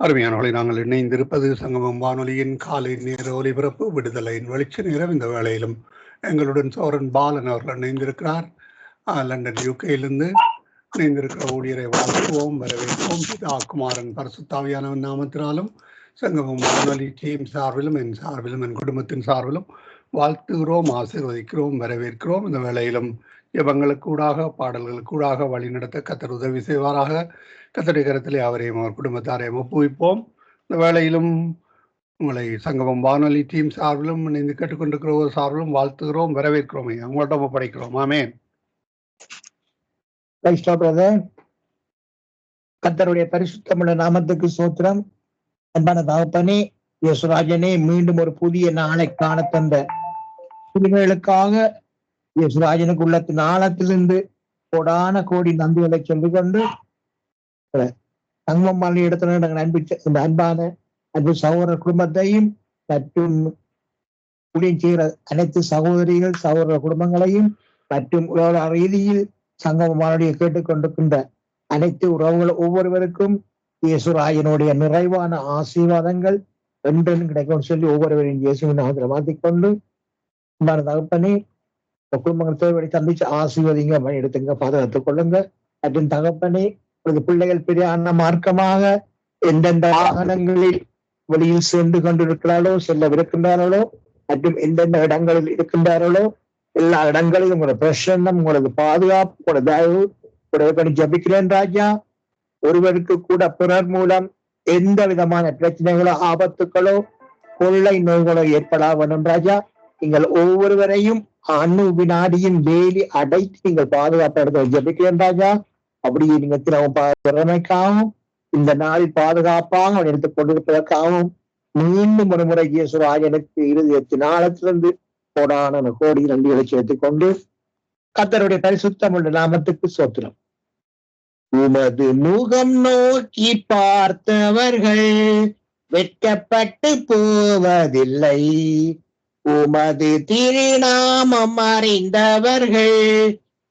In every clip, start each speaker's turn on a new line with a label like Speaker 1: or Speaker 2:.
Speaker 1: அருமையானவர்களை நாங்கள் இணைந்திருப்பது சங்கமம் வானொலியின் காலை நேர ஒலிபரப்பு விடுதலையின் வெளிச்ச நேரம் இந்த வேளையிலும். எங்களுடன் சோரன் பாலன் அவர்கள் இணைந்திருக்கிறார். லண்டன் யூகேயிலிருந்து இணைந்திருக்கிற ஊழியரை வாழ்த்துவோம் வரவேற்போம். பிதா குமாரன் பரசுத்தாவியானவன் நாமத்தினாலும் சங்கமம் வானொலி டீம் சார்பிலும் என் சார்பிலும் என் குடும்பத்தின் சார்பிலும் வாழ்த்துகிறோம் ஆசீர்வதிக்கிறோம் வரவேற்கிறோம். இந்த வேளையிலும் ஜெபங்களுக்கூடாக பாடல்களுக்கூடாக வழிநடத்த கத்தர் உதவி செய்வாராக. கத்தடி கரத்திலே அவரையும் அவர் குடும்பத்தாரையும் ஒப்புவிப்போம். இந்த வேளையிலும் உங்களை சங்கமம் வானொலி டீம் சார்பிலும் இணைந்து கேட்டுக்கொண்டிருக்கிற ஒரு சார்பிலும் வாழ்த்துகிறோம் வரவேற்கிறோம் அவங்கள்ட்ட ஒப்படைக்கிறோம்
Speaker 2: ஆமே கத்தருடைய பரிசுத்தமுள்ள நாமத்துக்கு சோத்திரம். அன்பான தகப்பனே யேசுராஜனே மீண்டும் ஒரு புதிய நாளை காண தந்த புலிகளுக்காக யேசுராஜனுக்கு உள்ளத்தின் ஆழத்திலிருந்து கோடான கோடி நன்றிகளை சொல்லிக் தங்கம் தங்கம்மாளி இடத்துல நாங்கள் அன்பு இந்த அன்பான அன்பு சகோதர குடும்பத்தையும் மற்றும் ஊழியம் செய்கிற அனைத்து சகோதரிகள் சகோதர குடும்பங்களையும் மற்றும் உலக ரீதியில் சங்கமானுடைய கேட்டுக்கொண்டிருக்கின்ற அனைத்து உறவுகள் ஒவ்வொருவருக்கும் இயேசுராயனுடைய நிறைவான ஆசீர்வாதங்கள் என்றென்றும் கிடைக்கும் சொல்லி ஒவ்வொருவரையும் இயேசுவின் ஆதரவு மாற்றிக்கொண்டு இந்த தகப்பனே குடும்பங்கள் தேவையை சந்திச்சு ஆசீர்வதிங்க எடுத்துங்க பாதுகாத்துக் கொள்ளுங்க. மற்றும் தகப்பனே உங்களது பிள்ளைகள் பிரியான மார்க்கமாக எந்தெந்த வாகனங்களில் வெளியில் சென்று கொண்டிருக்கிறார்களோ செல்லவிருக்கின்றார்களோ மற்றும் எந்தெந்த இடங்களில் இருக்கின்றார்களோ எல்லா இடங்களிலும் உங்களோட பிரசன்னம் உங்களது பாதுகாப்பு உங்களோட தயவு உங்களோட ஜபிக்கிறேன் ராஜா? ஒருவருக்கு கூட பிறர் மூலம் எந்த விதமான பிரச்சனைகளோ ஆபத்துக்களோ கொள்ளை நோய்களோ ஏற்படா வேண்டும் ராஜா நீங்கள் ஒவ்வொருவரையும் அணு வினாடியும் வேலி அடைத்து நீங்கள் பாதுகாப்பு எடுத்து ஜபிக்கிறேன் ராஜா. அப்படியே நீங்க தினமும் திறமைக்காகவும் இந்த நாளில் பாதுகாப்பாக அவன் எடுத்துக் கொண்டிருப்பதற்காகவும் மீண்டும் ஒரு முறை இயேசுராஜனுக்கு இருதயத்தின் நாளத்திலிருந்து கோடான கோடி நன்றிகளை சேர்த்துக் கொண்டு கத்தருடைய பரிசுத்தம் உள்ள நாமத்துக்கு சோத்திரம். உமது முகம் நோக்கி பார்த்தவர்கள் வெட்கப்பட்டு போவதில்லை. உமது திருநாமம் அறிந்தவர்கள்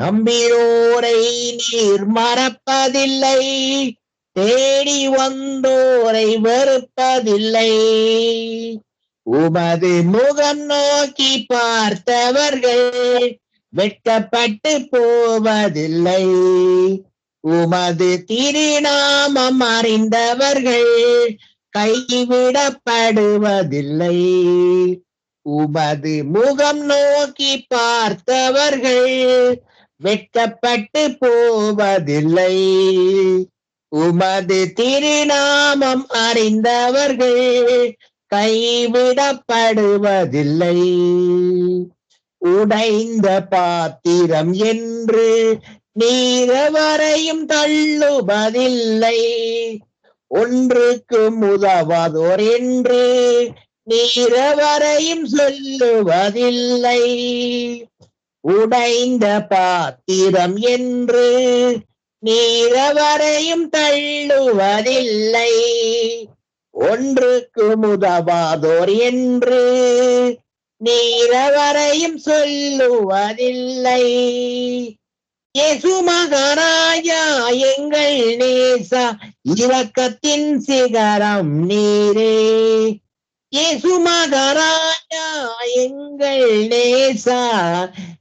Speaker 2: நம்பியோரை நீர் மறப்பதில்லை. தேடி வந்தோரை வெறுப்பதில்லை. உமது முகம் நோக்கி பார்த்தவர்கள் வெட்கப்பட்டு போவதில்லை. உமது திருநாமம் அறிந்தவர்கள் கைவிடப்படுவதில்லை. உமது முகம் நோக்கி பார்த்தவர்கள் வெட்கப்பட்டு போவதில்லை. உமது திருநாமம் அறிந்தவர்கள் கைவிடப்படுவதில்லை. உடைந்த பாத்திரம் என்று நீரவரையும் தள்ளுவதில்லை. ஒன்றுக்கு உதவாதோர் என்று நீரவரையும் சொல்லுவதில்லை. உடைந்த பாத்திரம் என்று நீரவரையும் தள்ளுவதில்லை. ஒன்றுக்கு முதவாதோர் என்று நீரவரையும் சொல்லுவதில்லை. இயேசு மகாராஜா எங்கள் நேசா இரக்கத்தின் சிகரம் நீரே. இயேசு மகாராஜா எங்கள் நேசா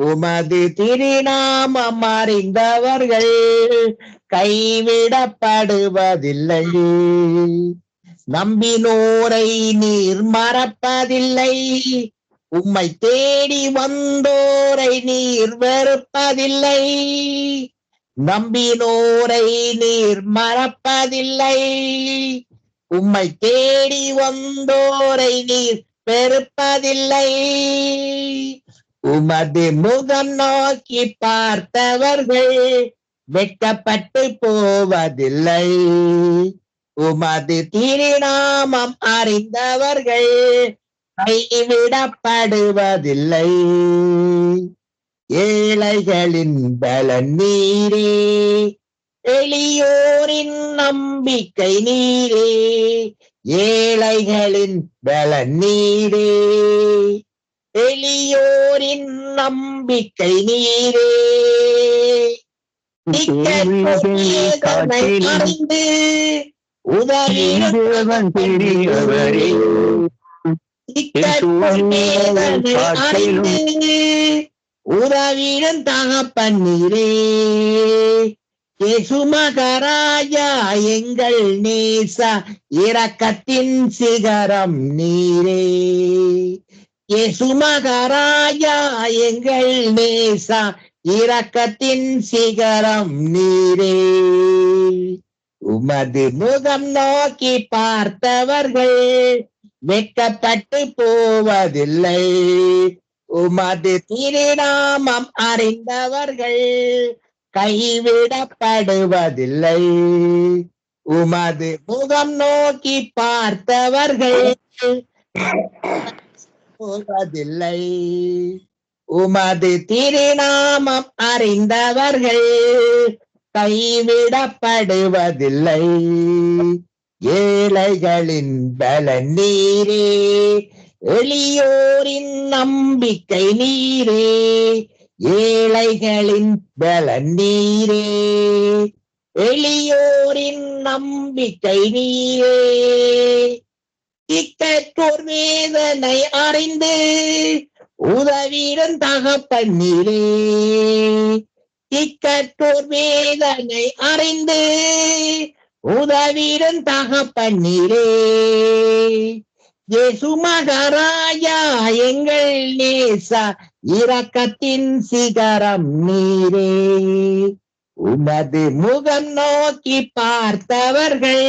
Speaker 2: உமது திருநாமம் அறிந்தவர்கள் கைவிடப்படுவதில்லை. நம்பினோரை நீர் மறப்பதில்லை. உம்மை தேடி வந்தோரை நீர் வெறுப்பதில்லை. நம்பினோரை நீர் மறப்பதில்லை. உம்மை தேடி வந்தோரை நீர் பெருப்பதில்லை உமது முகம் நோக்கி பார்த்தவர்கள் வெட்கப்பட்டு போவதில்லை. உமது திருநாமம் அறிந்தவர்கள் கைவிடப்படுவதில்லை. ஏழைகளின் பலன் நீரே எளியோரின் நம்பிக்கை நீரே ஏழைகளின் பலன் நீரே எளியோரின் நம்பிக்கை நீரே. அறிந்து
Speaker 3: தேவன் பெரியவரே
Speaker 2: உதவிடம் தகப்பன்னீரே சுமகராஜா எங்கள் நேசா இரக்கத்தின் சிகரம் நீரே. சுமகராஜா எங்கள் நேசா இரக்கத்தின் சிகரம் நீரே. உமது முகம் நோக்கி பார்த்தவர்கள் வெட்கப்பட்டு போவதில்லை. உமது திருநாமம் அறிந்தவர்கள் கைவிடப்படுவதில்லை. உமது முகம் நோக்கி பார்த்தவர்கள் போவதில்லை. உமது திருநாமம் அறிந்தவர்கள் கைவிடப்படுவதில்லை. ஏழைகளின் பலன் நீரே எளியோரின் நம்பிக்கை நீரே ஏழைகளின் பலன் நீரே எளியோரின் நம்பிக்கை நீரே. இக்கற்றோர் வேதனை அறிந்து உதவிடன் தகப்பன் இக்கற்றோர் வேதனை அறிந்து உதவிடன் தகப்பன் நீரே இயேசு மகராஜா எங்கள் நேசா இரக்கத்தின் சிகரம் நீரே. உமது முகம் நோக்கி பார்த்தவர்கள்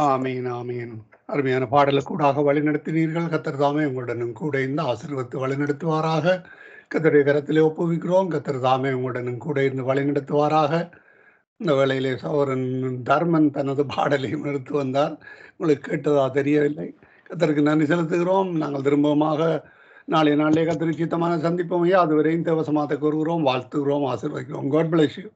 Speaker 1: ஆமீன் ஆமீன். அருமையான பாடலுக்கூடாக வழிநடத்தினீர்கள். கத்தர் தாமே உங்களுடனும் கூட இருந்து ஆசீர்வத்து வழிநடத்துவாராக. கத்தருடைய கரத்திலே ஒப்புவிக்கிறோம். கத்தர் தாமே உங்களுடனும் கூட இருந்து வழிநடத்துவாராக. இந்த வேளையிலே சௌரன் தர்மன் தனது பாடலையும் எடுத்து வந்தார். உங்களுக்கு கேட்டதா தெரியவில்லை. கத்தருக்கு நன்றி செலுத்துகிறோம். நாங்கள் திரும்பமாக நாளைய நாளிலே கத்திரி சித்தமான சந்திப்போம் ஐயா. அதுவரையும் தேவசமாத்த கூறுகிறோம். வாழ்த்துகிறோம். ஆசீர்வதிக்கிறோம். God bless you